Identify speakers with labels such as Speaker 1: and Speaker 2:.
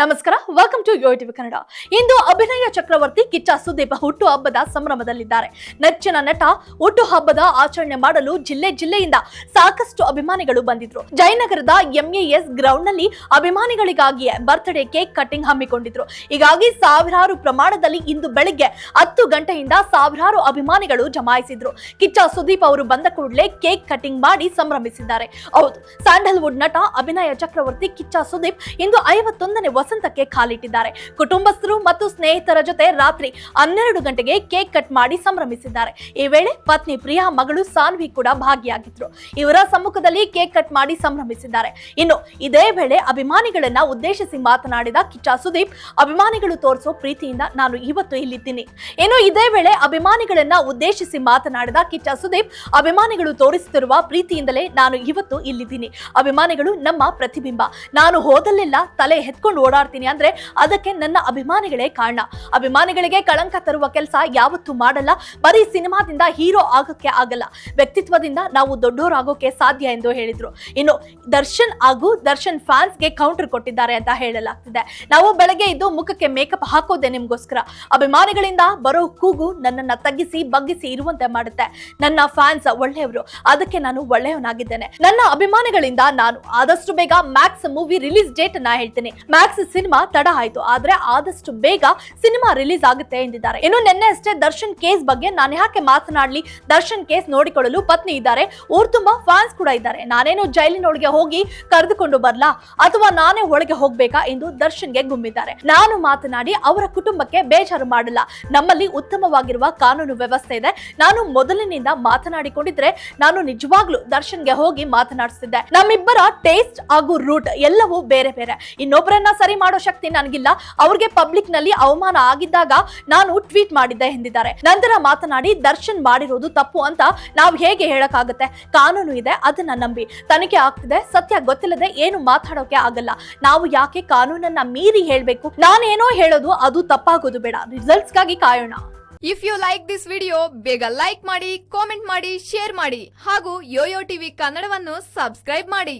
Speaker 1: ನಮಸ್ಕಾರ welcome to Yo TV Kannada ಇಂದು ಅಭಿನಯ ಚಕ್ರವರ್ತಿ ಕಿಚ್ಚ ಸುದೀಪ್ ಹುಟ್ಟು ಹಬ್ಬದ ಸಂಭ್ರಮದಲ್ಲಿದ್ದಾರೆ. ನೆಚ್ಚಿನ ನಟ, ಹುಟ್ಟು ಹಬ್ಬದ ಆಚರಣೆ ಮಾಡಲು ಜಿಲ್ಲೆ ಜಿಲ್ಲೆಯಿಂದ ಸಾಕಷ್ಟು ಅಭಿಮಾನಿಗಳು ಬಂದಿದ್ರು. ಜಯನಗರದ ಎಂಎಎಸ್ ಗ್ರೌಂಡ್ನಲ್ಲಿ ಅಭಿಮಾನಿಗಳಿಗಾಗಿಯೇ ಬರ್ತ್ಡೇ ಕೇಕ್ ಕಟಿಂಗ್ ಹಮ್ಮಿಕೊಂಡಿದ್ರು. ಹೀಗಾಗಿ ಸಾವಿರಾರು ಪ್ರಮಾಣದಲ್ಲಿ ಇಂದು ಬೆಳಿಗ್ಗೆ ಹತ್ತು ಗಂಟೆಯಿಂದ ಸಾವಿರಾರು ಅಭಿಮಾನಿಗಳು ಜಮಾಯಿಸಿದ್ರು. ಕಿಚ್ಚ ಸುದೀಪ್ ಅವರು ಬಂದ ಕೂಡಲೇ ಕೇಕ್ ಕಟಿಂಗ್ ಮಾಡಿ ಸಂಭ್ರಮಿಸಿದ್ದಾರೆ. ಹೌದು ಸ್ಯಾಂಡಲ್ವುಡ್ ನಟ, ಅಭಿನಯ ಚಕ್ರವರ್ತಿ ಕಿಚ್ಚ ಸುದೀಪ್ ಇಂದು ಐವತ್ತೊಂದನೇ ವಸಂತಕ್ಕೆ ಕಾಲಿಟ್ಟಿದ್ದಾರೆ. ಕುಟುಂಬಸ್ಥರು ಮತ್ತು ಸ್ನೇಹಿತರ ಜೊತೆ ರಾತ್ರಿ ಹನ್ನೆರಡು ಗಂಟೆಗೆ ಕೇಕ್ ಕಟ್ ಮಾಡಿ ಸಂಭ್ರಮಿಸಿದ್ದಾರೆ. ಈ ವೇಳೆ ಪತ್ನಿ ಪ್ರಿಯಾ ಮಗಳು ಸಾನ್ವಿ ಕೂಡ ಭಾಗಿಯಾಗಿದ್ರು. ಇವರ ಸಮ್ಮುಖದಲ್ಲಿ ಕೇಕ್ ಕಟ್ ಮಾಡಿ ಸಂಭ್ರಮಿಸಿದ್ದಾರೆ. ಇನ್ನು ಇದೇ ವೇಳೆ ಅಭಿಮಾನಿಗಳನ್ನ ಉದ್ದೇಶಿಸಿ ಮಾತನಾಡಿದ ಕಿಚ್ಚ ಸುದೀಪ್, ಅಭಿಮಾನಿಗಳು ತೋರಿಸೋ ಪ್ರೀತಿಯಿಂದ ನಾನು ಇವತ್ತು ಇಲ್ಲಿದ್ದೀನಿ. ಇನ್ನು ಇದೇ ವೇಳೆ ಅಭಿಮಾನಿಗಳನ್ನ ಉದ್ದೇಶಿಸಿ ಮಾತನಾಡಿದ ಕಿಚ್ಚ ಸುದೀಪ್, ಅಭಿಮಾನಿಗಳು ತೋರಿಸುತ್ತಿರುವ ಪ್ರೀತಿಯಿಂದಲೇ ನಾನು ಇವತ್ತು ಇಲ್ಲಿದ್ದೀನಿ. ಅಭಿಮಾನಿಗಳು ನಮ್ಮ ಪ್ರತಿಬಿಂಬ. ನಾನು ಹೋದಲ್ಲೆಲ್ಲ, ತಲೆ ಎತ್ಕೊಂಡು ಓಡಾಡ್ತೀನಿ ಅಂದ್ರೆ ಅದಕ್ಕೆ ನನ್ನ ಅಭಿಮಾನಿಗಳೇ ಕಾರಣ. ಅಭಿಮಾನಿಗಳಿಗೆ ಕಳಂಕ ತರುವ ಕೆಲಸ ಯಾವತ್ತೂ ಮಾಡಲ್ಲ. ಬರೀ ಸಿನಿಮಾದಿಂದ ಹೀರೋ ಆಗೋಕೆ ಆಗಲ್ಲ. ವ್ಯಕ್ತಿತ್ವದಿಂದ ನಾವು ದೊಡ್ಡವರಾಗೋಕೆ ಸಾಧ್ಯ ಎಂದು ಹೇಳಿದ್ರು. ಇನ್ನು ದರ್ಶನ್ ಹಾಗೂ ದರ್ಶನ್ ಫ್ಯಾನ್ಸ್ಗೆ ಕೌಂಟರ್ ಕೊಟ್ಟಿದ್ದಾರೆ ಅಂತ ಹೇಳಲಾಗ್ತಿದೆ. ನಾವು ಬೆಳಗ್ಗೆ ಇದ್ದು ಮುಖಕ್ಕೆ ಮೇಕಪ್ ಹಾಕೋದೆ ನಿಮ್ಗೋಸ್ಕರ. ಅಭಿಮಾನಿಗಳಿಂದ ಬರೋ ಕೂಗು ನನ್ನನ್ನ ತಗ್ಗಿಸಿ, ಬಗ್ಗಿಸಿ ಇರುವಂತೆ ಮಾಡುತ್ತೆ. ನನ್ನ ಫ್ಯಾನ್ಸ್ ಒಳ್ಳೆಯವರು. ಅದಕ್ಕೆ ನಾನು ಒಳ್ಳೆಯವನಾಗಿದ್ದೇನೆ. ನನ್ನ ಅಭಿಮಾನಿಗಳಿಂದ ನಾನು. ಆದಷ್ಟು ಬೇಗ ಮ್ಯಾಕ್ಸ್ ಮೂವಿ ರಿಲೀಸ್ ಡೇಟ್ ಅನ್ನ ಹೇಳ್ತೀನಿ. ಮ್ಯಾಕ್ಸ್ ಸಿನಿಮಾ ತಡ ಆಯ್ತು. ಆದ್ರೆ ಆದಷ್ಟು ಬೇಗ ಸಿನಿಮಾ ರಿಲೀಸ್ ಆಗುತ್ತೆ ಎಂದಿದ್ದಾರೆ. ಇನ್ನು ನಿನ್ನೆ ಅಷ್ಟೇ ದರ್ಶನ್ ಕೇಸ್ ಬಗ್ಗೆ ನಾನು ಯಾಕೆ ಮಾತನಾಡ್ಲಿ? ದರ್ಶನ್ ಕೇಸ್ ನೋಡಿಕೊಳ್ಳಲು ಪತ್ನಿ ಇದ್ದಾರೆ. ಊರ್ ತುಂಬಾ ಫ್ಯಾನ್ಸ್ ಕೂಡ ಇದ್ದಾರೆ. ನಾನೇನು ಜೈಲಿನೊಳಗೆ ಹೋಗಿ ಕರೆದುಕೊಂಡು ಬರ್ಲಾ? ಅಥವಾ ನಾನೇ ಒಳಗೆ ಹೋಗ್ಬೇಕಾ ಎಂದು ದರ್ಶನ್ಗೆ ಗುಮ್ಮಿದ್ದಾರೆ. ನಾನು ಮಾತನಾಡಿ ಅವರ ಕುಟುಂಬಕ್ಕೆ ಬೇಜಾರು ಮಾಡಲ್ಲ. ನಮ್ಮಲ್ಲಿ ಉತ್ತಮವಾಗಿರುವ ಕಾನೂನು ವ್ಯವಸ್ಥೆ ಇದೆ. ನಾನು ಮೊದಲಿನಿಂದ ಮಾತನಾಡಿಕೊಂಡಿದ್ರೆ ನಾನು ನಿಜವಾಗ್ಲೂ ದರ್ಶನ್ಗೆ ಹೋಗಿ ಮಾತನಾಡಿಸ್ತಿದ್ದೆ. ನಮ್ಮಿಬ್ಬರ ಟೇಸ್ಟ್ ಹಾಗೂ ರೂಟ್ ಎಲ್ಲವೂ ಬೇರೆ ಬೇರೆ. ಇನ್ನೊಬ್ಬರನ್ನ ಸರಿ ಮಾಡೋ ಶಕ್ತಿ ನನಗಿಲ್ಲ. ಅವ್ರಿಗೆ ಪಬ್ಲಿಕ್ನಲ್ಲಿ ಅವಮಾನ ಆಗಿದ್ದಾಗ ನಾನು ಟ್ವೀಟ್ ಮಾಡಿದ್ದೆ ಎಂದಿದ್ದಾರೆ. ನಂತರ ಮಾತನಾಡಿ, ದರ್ಶನ್ ಮಾಡಿರೋದು ತಪ್ಪು ಅಂತ ನಾವು ಹೇಗೆ ಹೇಳಕ್ಕಾಗುತ್ತೆ? ಕಾನೂನು ಇದೆ, ಅದನ್ನ ನಂಬಿ. ತನಿಖೆ ಆಗ್ತಿದೆ, ಸತ್ಯ ಗೊತ್ತಿಲ್ಲದೆ ಏನು ಮಾತಾಡೋಕೆ ಆಗಲ್ಲ. ನಾವು ಯಾಕೆ ಕಾನೂನನ್ನ ಮೀರಿ ಹೇಳ್ಬೇಕು? ನಾನೇನೋ ಹೇಳೋದು, ಅದು ತಪ್ಪಾಗೋದು ಬೇಡ. ರಿಸಲ್ಟ್ಸ್ಗಾಗಿ ಕಾಯೋಣ.
Speaker 2: If you like this video ಬೇಗ ಲೈಕ್ ಮಾಡಿ ಕಾಮೆಂಟ್ ಮಾಡಿ ಶೇರ್ ಮಾಡಿ. ಹಾಗೂ ಯೋಯೋ ಟಿವಿ ಕನ್ನಡವನ್ನು ಸಬ್ಸ್ಕ್ರೈಬ್ ಮಾಡಿ.